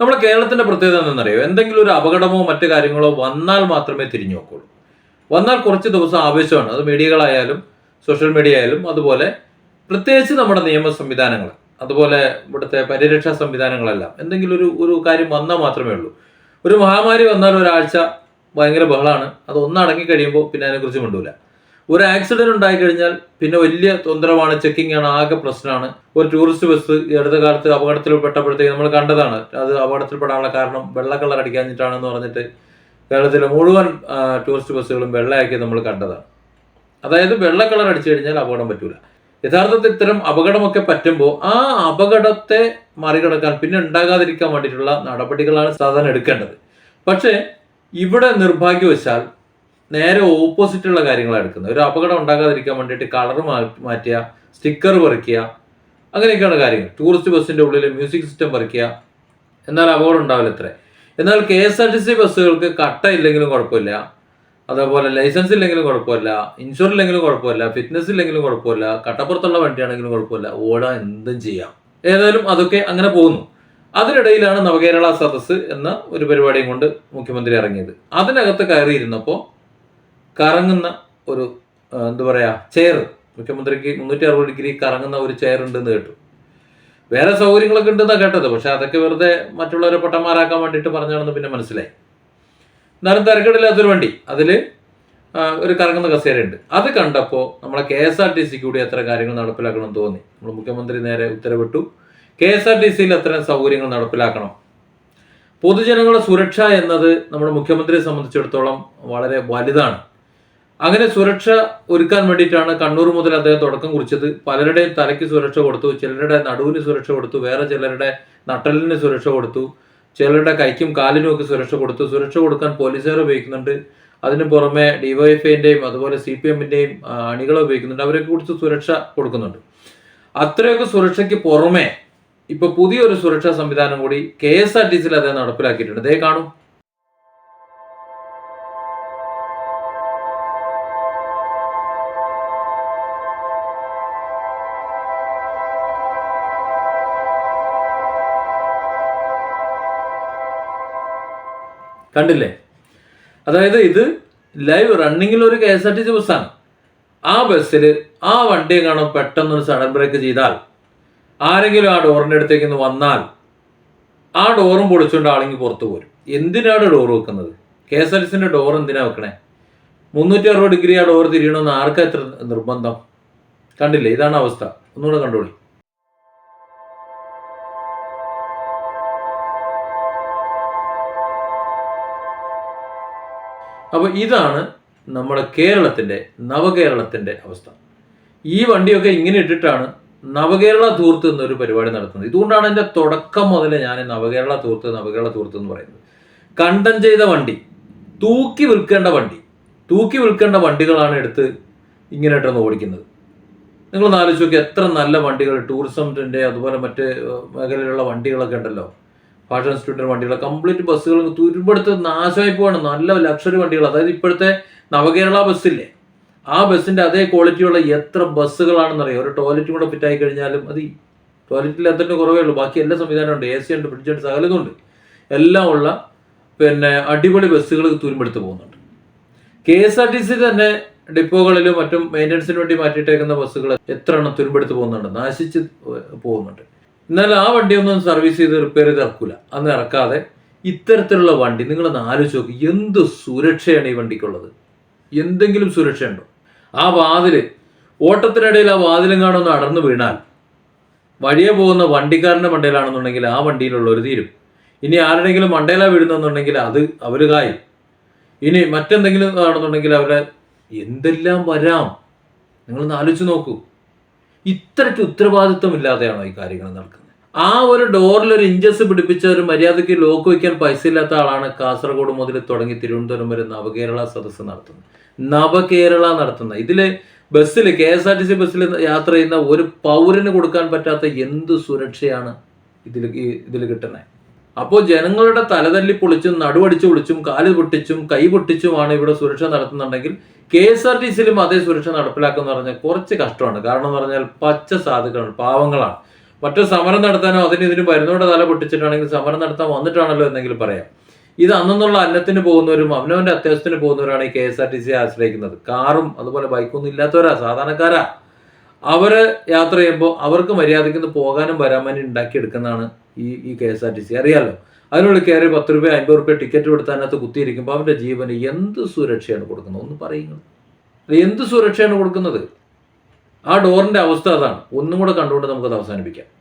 നമ്മുടെ കേരളത്തിന്റെ പ്രത്യേകത എന്തെന്നറിയോ എന്തെങ്കിലും ഒരു അപകടമോ മറ്റു കാര്യങ്ങളോ വന്നാൽ മാത്രമേ തിരിഞ്ഞു നോക്കുള്ളൂ. വന്നാൽ കുറച്ച് ദിവസം ആവശ്യമാണ് അത് മീഡിയകളായാലും സോഷ്യൽ മീഡിയ ആയാലും അതുപോലെ പ്രത്യേകിച്ച് നമ്മുടെ നിയമ സംവിധാനങ്ങൾ അതുപോലെ ഇവിടുത്തെ പരിരക്ഷാ സംവിധാനങ്ങളെല്ലാം. എന്തെങ്കിലും ഒരു ഒരു കാര്യം വന്നാൽ മാത്രമേ ഉള്ളൂ. ഒരു മഹാമാരി വന്നാൽ ഒരാഴ്ച ഭയങ്കര ബഹളമാണ്. അത് ഒന്നടങ്ങി കഴിയുമ്പോൾ പിന്നെ അതിനെക്കുറിച്ച് മിണ്ടൂല. ഒരു ആക്സിഡന്റ് ഉണ്ടായി കഴിഞ്ഞാൽ പിന്നെ വലിയ തൊന്തരമാണ് ചെക്കിംഗ് ആണ് ആകെ പ്രശ്നമാണ്. ഒരു ടൂറിസ്റ്റ് ബസ് ഈ അടുത്ത കാലത്ത് അപകടത്തിൽ പെട്ടപ്പോഴത്തേക്ക് നമ്മൾ കണ്ടതാണ്. അത് അപകടത്തിൽപ്പെടാനുള്ള കാരണം വെള്ളക്കളർ കളർ അടിക്കാഞ്ഞിട്ടാണെന്ന് പറഞ്ഞിട്ട് കേരളത്തിലെ മുഴുവൻ ടൂറിസ്റ്റ് ബസ്സുകളും വെള്ളയാക്കി നമ്മൾ കണ്ടതാണ്. അതായത് വെള്ളക്കളർ കളർ അടിച്ചു കഴിഞ്ഞാൽ അപകടം പറ്റൂല. യഥാർത്ഥത്തിൽ ഇത്തരം അപകടമൊക്കെ പറ്റുമ്പോൾ ആ അപകടത്തെ മറികടക്കാൻ പിന്നെ ഉണ്ടാകാതിരിക്കാൻ വേണ്ടിയിട്ടുള്ള നടപടികളാണ് സാധാരണ എടുക്കേണ്ടത്. പക്ഷേ ഇവിടെ നിർഭാഗ്യവശാൽ നേരെ ഓപ്പോസിറ്റുള്ള കാര്യങ്ങളാണ് എടുക്കുന്നത്. ഒരു അപകടം ഉണ്ടാകാതിരിക്കാൻ വേണ്ടിയിട്ട് കളർ മാറ്റുക സ്റ്റിക്കർ പറിക്കുക അങ്ങനെയൊക്കെയാണ് കാര്യങ്ങൾ. ടൂറിസ്റ്റ് ബസ്സിന്റെ ഉള്ളിൽ മ്യൂസിക് സിസ്റ്റം പറിക്കുക എന്നാൽ അപകടം ഉണ്ടാവില്ല ഇത്ര. എന്നാൽ K S R T C ബസ്സുകൾക്ക് കട്ട ഇല്ലെങ്കിലും കുഴപ്പമില്ല. അതേപോലെ ലൈസൻസ് ഇല്ലെങ്കിലും കുഴപ്പമില്ല. ഇൻഷുർ ഇല്ലെങ്കിലും കുഴപ്പമില്ല. ഫിറ്റ്നസ് ഇല്ലെങ്കിലും കുഴപ്പമില്ല. കട്ടപ്പുറത്തുള്ള വണ്ടിയാണെങ്കിലും കുഴപ്പമില്ല. ഓടാൻ എന്തും ചെയ്യാം. ഏതായാലും അതൊക്കെ അങ്ങനെ പോകുന്നു. അതിനിടയിലാണ് നവകേരള സദസ്സ് എന്ന ഒരു പരിപാടിയും കൊണ്ട് മുഖ്യമന്ത്രി ഇറങ്ങിയത്. അതിനകത്ത് കയറിയിരുന്നപ്പോൾ കറങ്ങുന്ന ഒരു എന്താ പറയാ ചെയർ മുഖ്യമന്ത്രിക്ക് മുന്നൂറ്റി അറുപത് ഡിഗ്രി കറങ്ങുന്ന ഒരു ചെയർ ഉണ്ടെന്ന് കേട്ടു. വേറെ സൗകര്യങ്ങളൊക്കെ ഉണ്ടെന്നാണ് കേട്ടത് പക്ഷെ അതൊക്കെ വെറുതെ മറ്റുള്ളവരെ പൊട്ടന്മാരാക്കാൻ വേണ്ടിയിട്ട് പറഞ്ഞാണെന്ന് പിന്നെ മനസ്സിലായി. എന്നാലും തിരക്കിടില്ലാത്തൊരു വണ്ടി. അതിൽ ഒരു കറങ്ങുന്ന ഉണ്ട്. അത് കണ്ടപ്പോൾ നമ്മളെ കെ എസ് ആർ ടി സിക്ക് കൂടി അത്ര കാര്യങ്ങൾ നടപ്പിലാക്കണം തോന്നി. നമ്മൾ മുഖ്യമന്ത്രി നേരെ ഉത്തരവിട്ടു. കെ എസ് ആർ ടി സിയിൽ അത്തരം സൗകര്യങ്ങൾ നടപ്പിലാക്കണം? പൊതുജനങ്ങളുടെ സുരക്ഷ എന്നത് നമ്മുടെ മുഖ്യമന്ത്രിയെ സംബന്ധിച്ചിടത്തോളം വളരെ വലുതാണ്. അങ്ങനെ സുരക്ഷ ഒരുക്കാൻ വേണ്ടിയിട്ടാണ് കണ്ണൂർ മുതൽ അദ്ദേഹം തുടക്കം കുറിച്ചത്. പലരുടെയും തലയ്ക്ക് സുരക്ഷ കൊടുത്തു ചിലരുടെ നടുവിന് സുരക്ഷ കൊടുത്തു വേറെ ചിലരുടെ നട്ടലിന് സുരക്ഷ കൊടുത്തു ചിലരുടെ കൈക്കും കാലിനും ഒക്കെ സുരക്ഷ കൊടുത്തു. സുരക്ഷ കൊടുക്കാൻ പോലീസുകാർ ഉപയോഗിക്കുന്നുണ്ട്. അതിന് പുറമെ ഡിവൈഎഫ്ഐന്റെയും അതുപോലെ സി പി എമ്മിന്റെയും അണികളെ ഉപയോഗിക്കുന്നുണ്ട്. അവരൊക്കെ കുറിച്ച് സുരക്ഷ കൊടുക്കുന്നുണ്ട്. അത്രയൊക്കെ സുരക്ഷയ്ക്ക് പുറമെ ഇപ്പൊ പുതിയൊരു സുരക്ഷാ സംവിധാനം കൂടി കെ എസ് ആർ ടി സിയിൽ അദ്ദേഹം നടപ്പിലാക്കിയിട്ടുണ്ട്. ദേ കാണും. കണ്ടില്ലേ? അതായത് ഇത് ലൈവ് റണ്ണിങ്ങിൽ ഒരു K S R T C ബസ്സാണ് ആ ബസ്സിൽ ആ വണ്ടിയെ കാണാൻ പെട്ടെന്നൊരു സഡൻ ബ്രേക്ക് ചെയ്താൽ ആരെങ്കിലും ആ ഡോറിന്റെ അടുത്തേക്ക് ഒന്ന് വന്നാൽ ആ ഡോറും പൊളിച്ചുകൊണ്ട് ആളെങ്കിൽ പുറത്തു പോരും. എന്തിനാണ് ഡോർ വെക്കുന്നത്? കെ എസ് ആർ ടി സിന്റെ ഡോർ എന്തിനാ വെക്കണേ? മുന്നൂറ്റി അറുപത് ഡിഗ്രി ആ ഡോർ തിരിയണമെന്ന് ആർക്കാ എത്ര നിർബന്ധം? കണ്ടില്ലേ? ഇതാണ് അവസ്ഥ. ഒന്നുകൂടെ കണ്ടോളി. അപ്പോൾ ഇതാണ് നമ്മുടെ കേരളത്തിന്റെ നവകേരളത്തിന്റെ അവസ്ഥ. ഈ വണ്ടിയൊക്കെ ഇങ്ങനെ ഇട്ടിട്ടാണ് നവകേരള തൂർത്ത് എന്നൊരു പരിപാടി നടത്തുന്നത്. ഇതുകൊണ്ടാണ് എന്റെ തുടക്കം മുതൽ ഞാൻ നവകേരള തൂർത്ത് നവകേരള തൂർത്ത് എന്ന് പറയുന്നത്. കണ്ടം ചെയ്ത വണ്ടി തൂക്കി വിൽക്കേണ്ട വണ്ടി തൂക്കി വിൽക്കേണ്ട വണ്ടികളാണ് എടുത്ത് ഇങ്ങനെ ഇട്ടൊന്ന് ഓടിക്കുന്നത്. നിങ്ങൾ ആലോചിച്ച് നോക്കി എത്ര നല്ല വണ്ടികൾ ടൂറിസത്തിന്റെ അതുപോലെ മറ്റ് മേഖലയിലുള്ള വണ്ടികളൊക്കെ ഉണ്ടല്ലോ. ഫാഷൻ ഇൻസ്റ്റിറ്റ്യൂട്ടിന്റെ വണ്ടികൾ. കംപ്ലീറ്റ് ബസ്സുകൾ തുരുമ്പെടുത്ത് നാശമായി പോവാണ്. നല്ല ലക്ഷറി വണ്ടികൾ. അതായത് ഇപ്പോഴത്തെ നവകേരള ബസ്സില്ലേ? ആ ബസ്സിന്റെ അതേ ക്വാളിറ്റിയുള്ള എത്ര ബസ്സുകളാണെന്നറിയാം? ഒരു ടോയ്ലറ്റും കൂടെ ഫിറ്റായി കഴിഞ്ഞാലും മതി. ടോയ്ലറ്റിൽ അതിന്റെ കുറവേ ഉള്ളൂ. ബാക്കി എല്ലാ സംവിധാനം ഉണ്ട്. എ സി ഉണ്ട് ഫ്രിഡ്ജ് ഉണ്ട് സകലതും ഉണ്ട്. എല്ലാം ഉള്ള പിന്നെ അടിപൊളി ബസ്സുകൾ തുരുമ്പെടുത്ത് പോകുന്നുണ്ട്. K S R T C തന്നെ ഡിപ്പോകളിലും മറ്റും മെയിന്റനൻസിന് വേണ്ടി മാറ്റിയിട്ടേക്കുന്ന ബസ്സുകൾ എത്ര എണ്ണം തുരുമ്പെടുത്ത് പോകുന്നുണ്ട്? നാശിച്ച് പോകുന്നുണ്ട് എന്നാൽ ആ വണ്ടിയൊന്നും സർവീസ് ചെയ്ത് റിപ്പയർ ചെയ്ത് ഇറക്കൂല. അന്ന് ഇറക്കാതെ ഇത്തരത്തിലുള്ള വണ്ടി നിങ്ങളൊന്ന് ആലോചിച്ച് നോക്കി. എന്ത് സുരക്ഷയാണ് ഈ വണ്ടിക്കുള്ളത്? എന്തെങ്കിലും സുരക്ഷയുണ്ടോ? ആ വാതിൽ ഓട്ടത്തിനിടയിൽ ആ വാതിലും കാണൊന്ന് അടർന്നു വീണാൽ വഴിയെ പോകുന്ന വണ്ടിക്കാരന്റെ മണ്ടയിലാണെന്നുണ്ടെങ്കിൽ ആ വണ്ടിയിലുള്ള ഒരു തീരും. ഇനി ആരുടെങ്കിലും മണ്ടയില വീഴുന്നെന്നുണ്ടെങ്കിൽ അത് അവർ കായും. ഇനി മറ്റെന്തെങ്കിലും ആണെന്നുണ്ടെങ്കിൽ അവരെ എന്തെല്ലാം വരാം? നിങ്ങളൊന്ന് ആലോചിച്ച് നോക്കൂ. ഇത്രയ്ക്ക് ഉത്തരവാദിത്വം ഇല്ലാതെയാണോ ഈ കാര്യങ്ങൾ നടക്കുന്നത്? ആ ഒരു ഡോറിൽ ഒരു ഇഞ്ചസ് പിടിപ്പിച്ച ഒരു മര്യാദയ്ക്ക് ലോക്ക് വയ്ക്കാൻ പൈസ ഇല്ലാത്ത ആളാണ് കാസർഗോഡ് മുതൽ തുടങ്ങി തിരുവനന്തപുരം വരെ നവകേരള സദസ്സ് നടത്തുന്നത്. നവകേരള നടത്തുന്ന ഇതിൽ ബസ്സിൽ K S R T C ബസ്സിൽ യാത്ര ചെയ്യുന്ന ഒരു പൗരന് കൊടുക്കാൻ പറ്റാത്ത എന്ത് സുരക്ഷയാണ് ഇതിൽ ഇതിൽ കിട്ടുന്നത്? അപ്പോൾ ജനങ്ങളുടെ തലതല്ലി പൊളിച്ചും നടുവടിച്ചു പൊളിച്ചും കാൽ പൊട്ടിച്ചും കൈ പൊട്ടിച്ചുമാണ് ഇവിടെ സുരക്ഷ നടത്തുന്നുണ്ടെങ്കിൽ കെ എസ് ആർ ടി സിയിലും അതേ സുരക്ഷ നടപ്പിലാക്കുന്ന പറഞ്ഞാൽ കുറച്ച് കഷ്ടമാണ്. കാരണം എന്ന് പറഞ്ഞാൽ പച്ച സാധുക്കളാണ് പാവങ്ങളാണ്. മറ്റു സമരം നടത്താനോ അതിന് ഇതിന് വരുന്നവരുടെ തല പൊട്ടിച്ചിട്ടാണെങ്കിൽ സമരം നടത്താൻ വന്നിട്ടാണല്ലോ എന്നെങ്കിലും പറയാം. ഇത് അന്നുള്ള അന്നത്തിന് പോകുന്നവരും അവനവന്റെ അത്യാവശ്യത്തിന് പോകുന്നവരാണ് ഈ കെ എസ് ആർ ടി സിയെ ആശ്രയിക്കുന്നത്. കാറും അതുപോലെ ബൈക്കൊന്നും ഇല്ലാത്തവരാ സാധാരണക്കാരാ. അവർ യാത്ര ചെയ്യുമ്പോൾ അവർക്ക് മര്യാദയ്ക്ക് പോകാനും വരാൻ വേണ്ടി ഉണ്ടാക്കിയെടുക്കുന്നതാണ് ഈ ഈ K S R T C. അറിയാലോ? അതിനുള്ളിൽ കയറി പത്ത് രൂപ അമ്പത് രൂപ ടിക്കറ്റ് കൊടുത്ത് അതിനകത്ത് കുത്തിയിരിക്കുമ്പോൾ അവന്റെ ജീവന് എന്ത് സുരക്ഷയാണ് കൊടുക്കുന്നത്? ഒന്ന് പറയുന്നത് എന്ത് സുരക്ഷയാണ് കൊടുക്കുന്നത്? ആ ഡോറിന്റെ അവസ്ഥ അതാണ്. ഒന്നും കൂടെ കണ്ടുകൊണ്ട് നമുക്കത് അവസാനിപ്പിക്കാം.